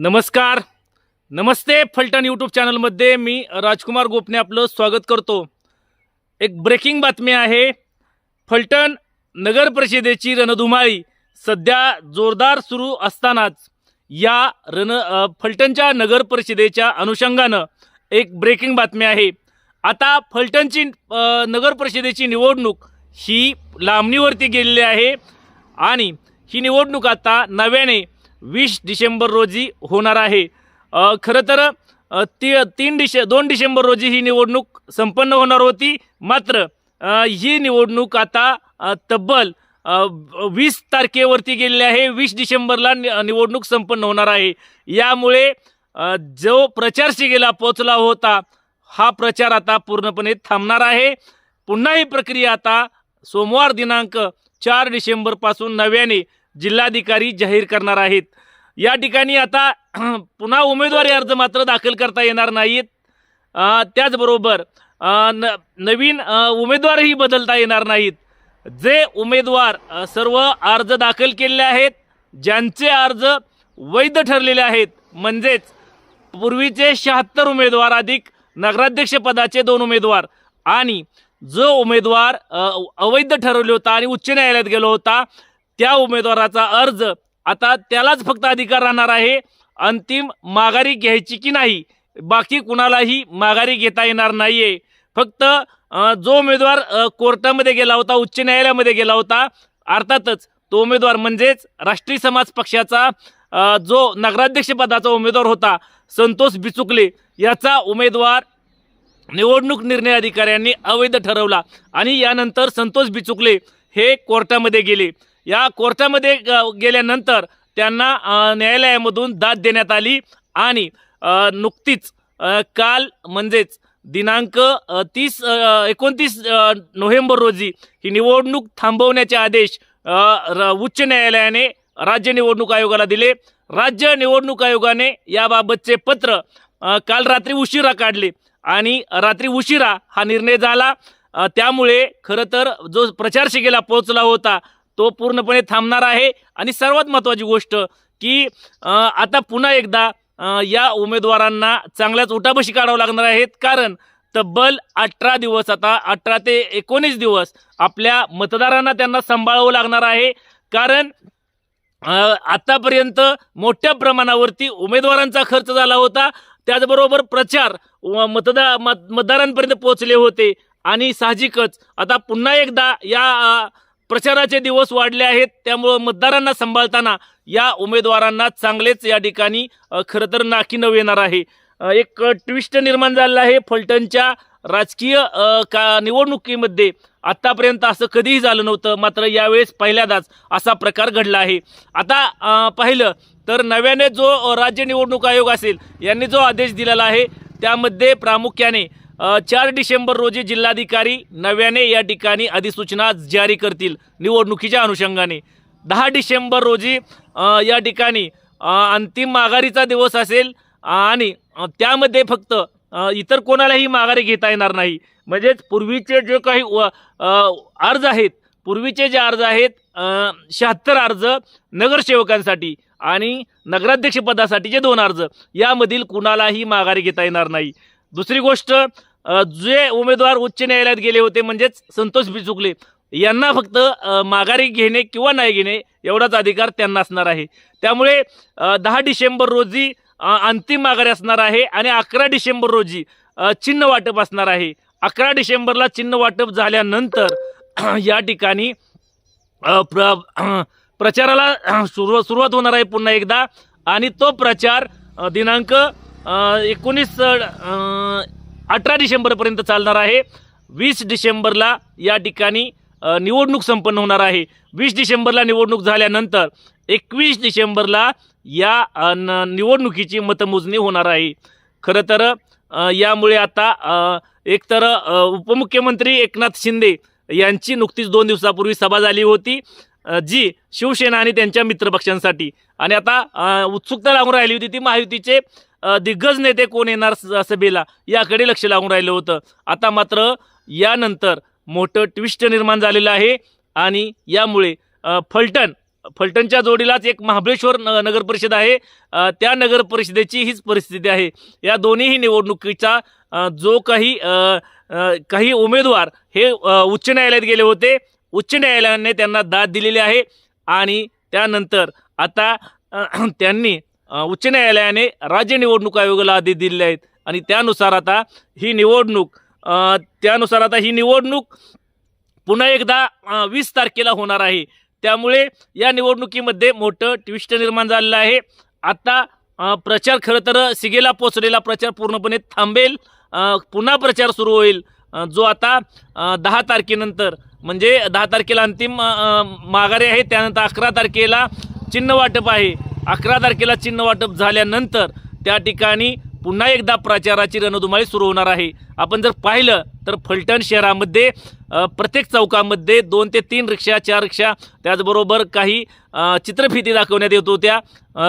नमस्कार. नमस्ते फलटण यूट्यूब चॅनलमध्ये मी राजकुमार गोपने आपलं स्वागत करतो. एक ब्रेकिंग बातमी आहे. फलटण नगर परिषदेची रणधुमाळी सध्या जोरदार सुरू असतानाच या रण फलटणच्या नगर परिषदेच्या अनुषंगानं एक ब्रेकिंग बातमी आहे. आता फलटणची नगर परिषदेची निवडणूक ही लांबणीवरती गेलेली आहे आणि ही निवडणूक आता नव्याने वीस डिसेंबर रोजी होणार आहे. खरं तर ती तीन डिश दोन डिसेंबर रोजी ही निवडणूक संपन्न होणार होती. मात्र ही निवडणूक आता तब्बल वीस तारखेवरती गेलेली आहे. वीस डिसेंबरला नि- निवडणूक संपन्न होणार आहे. यामुळे जो प्रचार शिगेला पोचला होता हा प्रचार आता पूर्णपणे थांबणार आहे. पुन्हा ही प्रक्रिया आता सोमवार दिनांक चार डिसेंबरपासून नव्याने जिल्हाधिकारी जाहीर करणार आहेत. या ठिकाणी आता पुन्हा उमेदवारी अर्ज मात्र दाखल करता येणार नाहीत. त्याचबरोबर न नवीन उमेदवारही बदलता येणार नाहीत. जे उमेदवार सर्व अर्ज दाखल केलेले आहेत ज्यांचे अर्ज वैध ठरलेले आहेत म्हणजेच पूर्वीचे शहात्तर उमेदवार अधिक नगराध्यक्षपदाचे दोन उमेदवार आणि जो उमेदवार अवैध ठरवले होता आणि उच्च न्यायालयात गेलो होता त्या उमेदवाराचा अर्ज आता त्यालाच फक्त अधिकार राहणार आहे. अंतिम माघारी घ्यायची की नाही? बाकी कुणालाही माघारी घेता येणार नाहीये. फक्त जो उमेदवार कोर्टामध्ये गेला होता उच्च न्यायालयामध्ये गेला होता अर्थातच तो उमेदवार म्हणजेच राष्ट्रीय समाज पक्षाचा जो नगराध्यक्ष पदाचा उमेदवार होता संतोष बिचुकले याचा उमेदवार निवडणूक निर्णय अधिकाऱ्यांनी अवैध ठरवला आणि यानंतर संतोष बिचुकले हे कोर्टामध्ये गेले. या कोर्टामध्ये ग- गेल्यानंतर त्यांना न्यायालयामधून दाद देण्यात आली आणि नुकतीच काल म्हणजेच दिनांक तीस एकोणतीस नोव्हेंबर रोजी ही निवडणूक थांबवण्याचे आदेश र- उच्च न्यायालयाने राज्य निवडणूक आयोगाला दिले. राज्य निवडणूक आयोगाने याबाबतचे पत्र काल रात्री उशिरा काढले आणि रात्री उशिरा हा निर्णय झाला. त्यामुळे खरं तर जो प्रचार शिगेला पोहोचला होता तो पूर्णपणे थांबणार आहे. आणि सर्वात महत्त्वाची गोष्ट की आता पुन्हा एकदा या उमेदवारांना चांगल्याच उठाबशी काढावं लागणार आहेत. कारण तब्बल अठरा दिवस आता अठरा ते एकोणीस दिवस आपल्या मतदारांना त्यांना सांभाळावं लागणार आहे. कारण आतापर्यंत मोठ्या प्रमाणावरती उमेदवारांचा खर्च झाला होता. त्याचबरोबर प्रचार व मतदा मत मतदारांपर्यंत पोहोचले होते. आणि साहजिकच आता पुन्हा एकदा या प्रचाराचे दिवस वाढले आहेत त्यामुळं मतदारांना सांभाळताना या उमेदवारांना चांगलेच या ठिकाणी खरं तर नाकी नव येणार आहे. एक ट्विस्ट निर्माण झालेला आहे फलटणच्या राजकीय का निवडणुकीमध्ये. आत्तापर्यंत असं कधीही झालं नव्हतं मात्र यावेळेस पहिल्यांदाच असा प्रकार घडला आहे. आता पाहिलं तर नव्याने जो राज्य निवडणूक आयोग असेल यांनी जो आदेश दिलेला आहे त्यामध्ये प्रामुख्याने चार डिसेंबर रोजी जिल्हाधिकारी नव्याने या ठिकाणी अधिसूचना जारी करतील निवडणुकीच्या अनुषंगाने. दहा डिसेंबर रोजी या ठिकाणी अंतिम माघारीचा दिवस असेल आणि त्यामध्ये फक्त इतर कोणालाही माघारी घेता येणार नाही. म्हणजेच पूर्वीचे जे काही व- अर्ज आहेत पूर्वीचे जे अर्ज आहेत शहात्तर अर्ज नगरसेवकांसाठी आणि नगराध्यक्षपदासाठी जे दोन अर्ज यामधील कुणालाही माघारी घेता येणार नाही. दुसरी गोष्ट जे उमेदवार उच्च न्यायालयात गेले होते म्हणजेच संतोष बिचुकले यांना फक्त माघारी घेणे किंवा नाही घेणे एवढाच अधिकार त्यांना असणार आहे. त्यामुळे दहा डिसेंबर रोजी अंतिम माघारी असणार आहे आणि अकरा डिसेंबर रोजी चिन्ह वाटप असणार आहे. अकरा डिसेंबरला चिन्ह वाटप झाल्यानंतर या ठिकाणी प्र प्रचाराला सुरुवात सुरुवात होणार आहे पुन्हा एकदा. आणि तो प्रचार दिनांक एकोणीस अठरा डिसेंबरपर्यंत चालणार आहे. वीस डिसेंबरला या ठिकाणी निवडणूक संपन्न होणार आहे. वीस डिसेंबरला निवडणूक झाल्यानंतर एकवीस डिसेंबरला या न- निवडणुकीची मतमोजणी होणार आहे. खरं तर यामुळे आता एकतर उपमुख्यमंत्री एकनाथ शिंदे यांची नुकतीच दोन दिवसापूर्वी सभा झाली होती जी शिवसेना आणि त्यांच्या मित्रपक्षांसाठी. आणि आता उत्सुकता लागून राहिली होती ती महायुतीचे दिग्गज नेते कोण येणार स- सभेला? याकडे लक्ष लागून राहिलं होतं. आता मात्र यानंतर मोठं ट्विस्ट निर्माण झालेलं आहे आणि यामुळे फलटण फलटणच्या जोडीलाच एक महाबळेश्वर न नगर परिषद आहे. त्या नगर परिषदेची हीच परिस्थिती आहे. या दोन्हीही निवडणुकीचा जो काही काही उमेदवार हे उच्च न्यायालयात गेले होते. उच्च न्यायालयाने त्यांना दाद दिलेली आहे आणि त्यानंतर आता त्यांनी उच्च न्यायालयाने राज्य निवडणूक आयोगाला आधी दिले आहेत. आणि त्यानुसार आता ही निवडणूक त्यानुसार आता ही निवडणूक पुन्हा एकदा वीस तारखेला होणार आहे. त्यामुळे या निवडणुकीमध्ये मोठं ट्विस्ट निर्माण झालेलं आहे. आता प्रचार खरं तर सिगेला पोचलेला प्रचार पूर्णपणे थांबेल. पुन्हा प्रचार सुरू होईल. जो आता दहा तारखेनंतर म्हणजे दहा तारखेला अंतिम माघारी आहे. त्यानंतर अकरा तारखेला चिन्ह वाटप आहे. अकरा तारखेला चिन्ह वाटप झाल्यानंतर त्या ठिकाणी पुन्हा एकदा प्रचाराची रणधुमाळी सुरू होणार आहे. आपण जर पाहिलं तर फलटण शहरामध्ये प्रत्येक चौकामध्ये दोन ते तीन रिक्षा चार रिक्षा त्याचबरोबर काही चित्रफिती दाखवण्यात येत होत्या.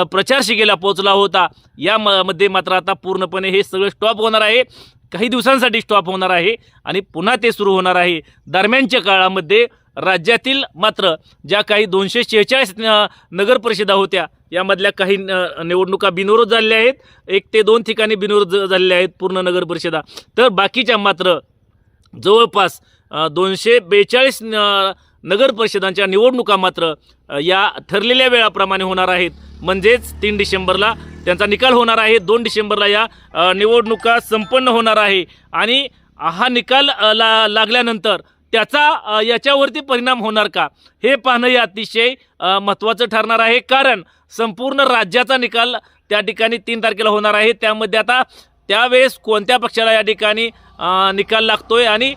प्रचार शिगेला पोहोचला होता. या म- मध्ये मात्र आता पूर्णपणे हे सगळं स्टॉप होणार आहे. काही दिवसांसाठी स्टॉप होणार आहे आणि पुन्हा ते सुरू होणार आहे. दरम्यानच्या काळामध्ये राज्यातील मात्र ज्या काही दोनशे शेहेचाळीस नगर परिषदा होत्या यामधल्या काही न- निवडणुका बिनविरोध झालेल्या आहेत. एक ते दोन ठिकाणी बिनविरोध झालेल्या आहेत पूर्ण नगर परिषदा. तर बाकीच्या मात्र जवळपास दोनशे बेचाळीस नगर परिषदांच्या निवडणुका मात्र या ठरलेल्या वेळाप्रमाणे होणार आहेत. म्हणजेच तीन डिसेंबरला त्यांचा निकाल होणार आहे. दोन डिसेंबरला या निवडणुका संपन्न होणार आहे. आणि हा निकाल ला लागल्यानंतर त्याचा याच्यावरती परिणाम होणार का? हे पाहणं हे अतिशय महत्त्वाचं ठरणार आहे. कारण संपूर्ण राज्याचा निकाल त्या ठिकाणी तीन तारखेला होणार आहे. त्यामध्ये आता त्यावेळेस कोणत्या पक्षाला या ठिकाणी निकाल लागतोय आणि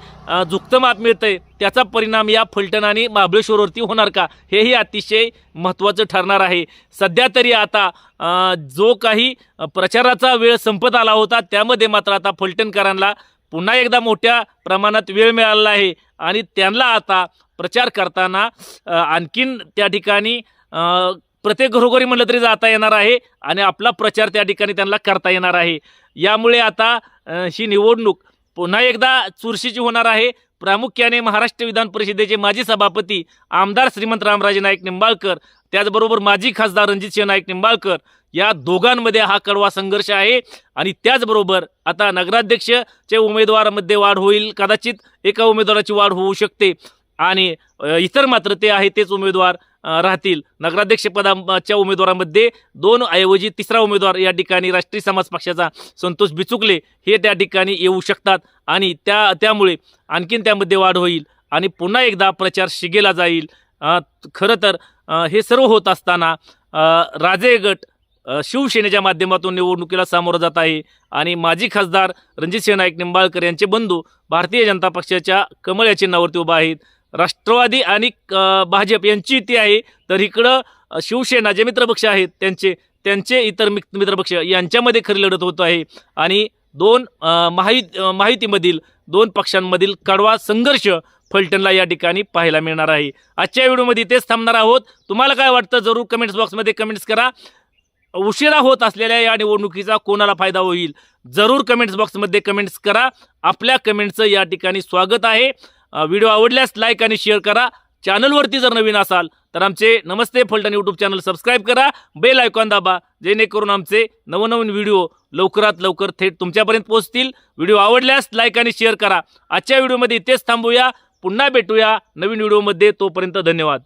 झुकतं माप मिळतंय त्याचा परिणाम या फलटण आणि महाबळेश्वरवरती होणार का? हेही अतिशय महत्त्वाचं ठरणार आहे. सध्या तरी आता जो काही प्रचाराचा वेळ संपत आला होता त्यामध्ये मात्र आता फलटणकरांना पुन्हा एकदा मोठ्या प्रमाणात वेळ मिळालेला आहे. आणि त्यांना आता प्रचार करताना आणखीन त्या ठिकाणी प्रत्येक घरोघरी म्हटलं तरी जाता येणार आहे आणि आपला प्रचार त्या ठिकाणी त्यांना करता येणार आहे. यामुळे आता ही निवडणूक पुन्हा एकदा चुरशीची होणार आहे. प्रामुख्याने महाराष्ट्र विधान परिषदेचे माजी सभापती आमदार श्रीमंत रामराजे नाईक निंबाळकर त्याचबरोबर माजी खासदार रणजितसिंह नाईक निंबाळकर या दोघांमध्ये हा कडवा संघर्ष आहे. आणि त्याचबरोबर आता नगराध्यक्षचे उमेदवारामध्ये वाढ होईल. कदाचित एका उमेदवाराची वाढ होऊ शकते. आणि इतर मात्र ते आहे तेच उमेदवार राहतील. नगराध्यक्षपदाच्या उमेदवारामध्ये दोन ऐवजी तिसरा उमेदवार या ठिकाणी राष्ट्रीय समाज पक्षाचा संतोष बिचुकले हे त्या ठिकाणी येऊ शकतात. आणि त्या त्यामुळे आणखीन त्यामध्ये वाढ होईल. आणि पुन्हा एकदा प्रचार शिगेला जाईल. खरं तर हे सर्व होत असताना राजेगट राजे गट शिवसेनेच्या माध्यमातून निवडणुकीला सामोरं जात आहे. आणि माजी खासदार रणजितसिंह नाईक निंबाळकर यांचे बंधू भारतीय जनता पक्षाच्या कमळ या चिन्हावरती उभा आहेत. राष्ट्रवादी आणि भाजप यांची युती आहे. तर इकडं शिवसेना जे मित्रपक्ष आहेत त्यांचे त्यांचे इतर मित- मित्रपक्ष यांच्यामध्ये खरी लढत होत आहे. आणि दोन अ, माहितीमधील दोन पक्षांमधील कडवा संघर्ष फलटणला या ठिकाणी पाहायला मिळणार आहे. आजच्या व्हिडिओमध्ये तेच थांबणार आहोत. तुम्हाला काय वाटतं जरूर कमेंट्स बॉक्समध्ये कमेंट्स करा. उशिरा होत असलेल्या या निवडणुकीचा कोणाला फायदा होईल? जरूर कमेंट्स बॉक्समध्ये कमेंट्स करा. आपल्या कमेंटचं या ठिकाणी स्वागत आहे. व्हिडिओ आवडल्यास लाईक आणि शेअर करा. चॅनलवरती जर नवीन असाल तर आमचे Namaste Phaltan YouTube channel subscribe करा. बेल आयकॉन दाबा जेणेकरून आमचे नवनवीन व्हिडिओ लवकरात लवकर थेट तुमच्यापर्यंत पोहोचतील. व्हिडिओ आवडल्यास लाईक आणि शेअर करा. आजच्या व्हिडिओमध्ये इथेच थांबूया. पुन्हा भेटूया नवीन व्हिडिओमध्ये तोपर्यंत धन्यवाद.